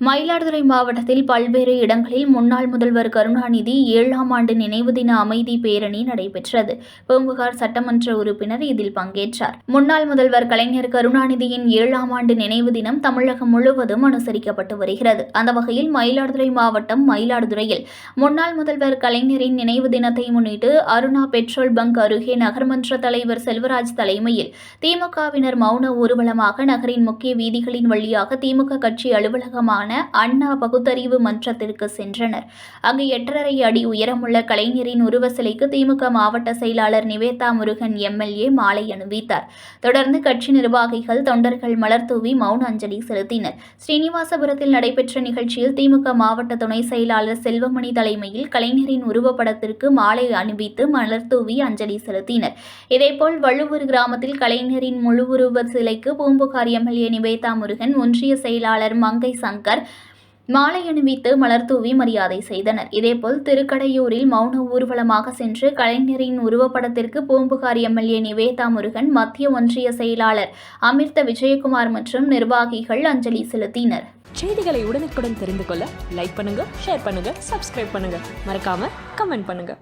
மயிலாடுதுறை மாவட்டத்தில் பல்வேறு இடங்களில் முன்னாள் முதல்வர் கருணாநிதி ஏழாம் ஆண்டு நினைவு தின அமைதி பேரணி நடைபெற்றது. பூம்புகார் சட்டமன்ற உறுப்பினர் இதில் பங்கேற்றார். முன்னாள் முதல்வர் கலைஞர் கருணாநிதியின் ஏழாம் ஆண்டு நினைவு தினம் தமிழகம் முழுவதும் அனுசரிக்கப்பட்டு வருகிறது. அந்த வகையில் மயிலாடுதுறை மாவட்டம் மயிலாடுதுறையில் முன்னாள் முதல்வர் கலைஞரின் நினைவு தினத்தை முன்னிட்டு அருணா பெட்ரோல் பங்க் அருகே நகர்மன்ற தலைவர் செல்வராஜ் தலைமையில் திமுகவினர் மௌன ஊர்வலமாக நகரின் முக்கிய வீதிகளின் வழியாக திமுக கட்சி அலுவலகமான அண்ணா பகுத்தறிவு மன்றத்திற்கு சென்றனர். அங்கு எட்டரை அடி உயரமுள்ள கலைஞரின் உருவ சிலைக்கு திமுக மாவட்ட செயலாளர் நிவேதா முருகன் எம்எல்ஏ மாலை அணிவித்தார். தொடர்ந்து கட்சி நிர்வாகிகள் தொண்டர்கள் மலர் தூவி மௌன அஞ்சலி செலுத்தினர். ஸ்ரீனிவாசபுரத்தில் நடைபெற்ற நிகழ்ச்சியில் திமுக மாவட்ட துணை செயலாளர் செல்வமணி தலைமையில் கலைஞரின் உருவப்படத்திற்கு மாலை அணிவித்து மலர் தூவி அஞ்சலி செலுத்தினர். இதேபோல் வள்ளுவூர் கிராமத்தில் கலைஞரின் முழு உருவ சிலைக்கு பூம்புகார் எம்எல்ஏ நிவேதா முருகன் ஒன்றிய செயலாளர் மங்கை சங்கர் மாலை அணிவித்து மலர் தூவி மரியாதை செய்தனர். இதேபோல் திருக்கடையூரில் மௌன ஊர்வலமாக சென்று கலைஞரின் உருவப்படத்திற்கு பூம்புகார் எம்எல்ஏ நிவேதா முருகன் மத்திய ஒன்றிய செயலாளர் அமிர்த விஜயகுமார் மற்றும் நிர்வாகிகள் அஞ்சலி செலுத்தினர். செய்திகளை உடனுக்குடன் தெரிந்து கொள்ள லைக் பண்ணுங்க ஷேர் பண்ணுங்க சப்ஸ்கிரைப் பண்ணுங்க. மறக்காம கமெண்ட் பண்ணுங்க.